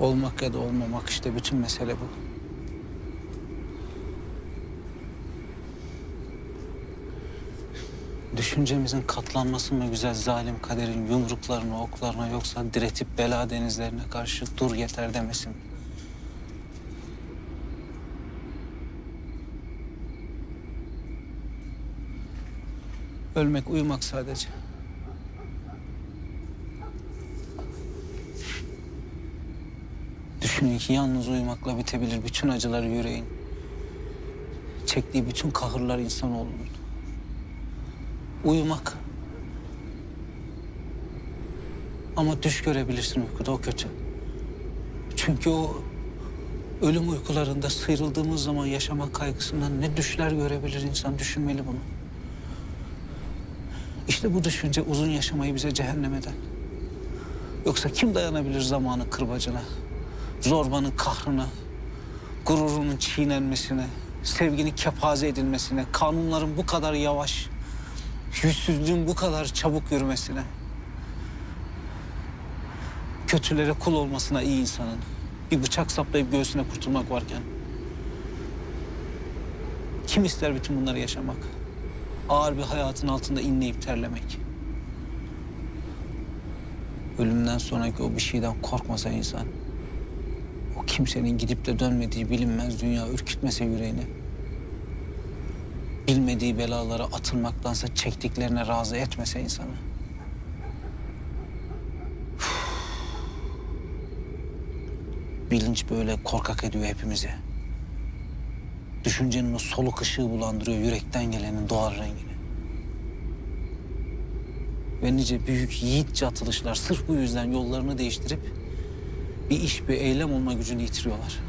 Olmak ya da olmamak işte bütün mesele bu. Düşüncemizin katlanması mı güzel zalim kaderin yumruklarına, oklarına yoksa diretip bela denizlerine karşı dur yeter demesin mi? Ölmek, uyumak sadece. Ki yalnız uyumakla bitebilir bütün acılar yüreğin. Çektiği bütün kahırlar insanoğlunun. Uyumak. Ama düş görebilirsin uykuda o kötü. Çünkü o ölüm uykularında sıyrıldığımız zaman yaşamak kaygısından ne düşler görebilir insan düşünmeli bunu. İşte bu düşünce uzun yaşamayı bize cehennem eder. Yoksa kim dayanabilir zamanın kırbacına, zorbanın kahrına, gururunun çiğnenmesine, sevginin kepaze edilmesine, kanunların bu kadar yavaş, yüzsüzlüğün bu kadar çabuk yürümesine, kötülere kul olmasına iyi insanın, bir bıçak saplayıp göğsüne kurtulmak varken. Kim ister bütün bunları yaşamak? Ağır bir hayatın altında inleyip terlemek. Ölümden sonraki o bir şeyden korkmasa insan. Kimsenin gidip de dönmediği bilinmez dünya ürkütmese yüreğini. Bilmediği belalara atılmaktansa çektiklerine razı etmese insanı. Bilinç böyle korkak ediyor hepimizi. Düşüncenin o soluk ışığı bulandırıyor yürekten gelenin doğal rengini. Ve nice büyük yiğitçe atılışlar sırf bu yüzden yollarını değiştirip bir iş, bir eylem olma gücünü yitiriyorlar.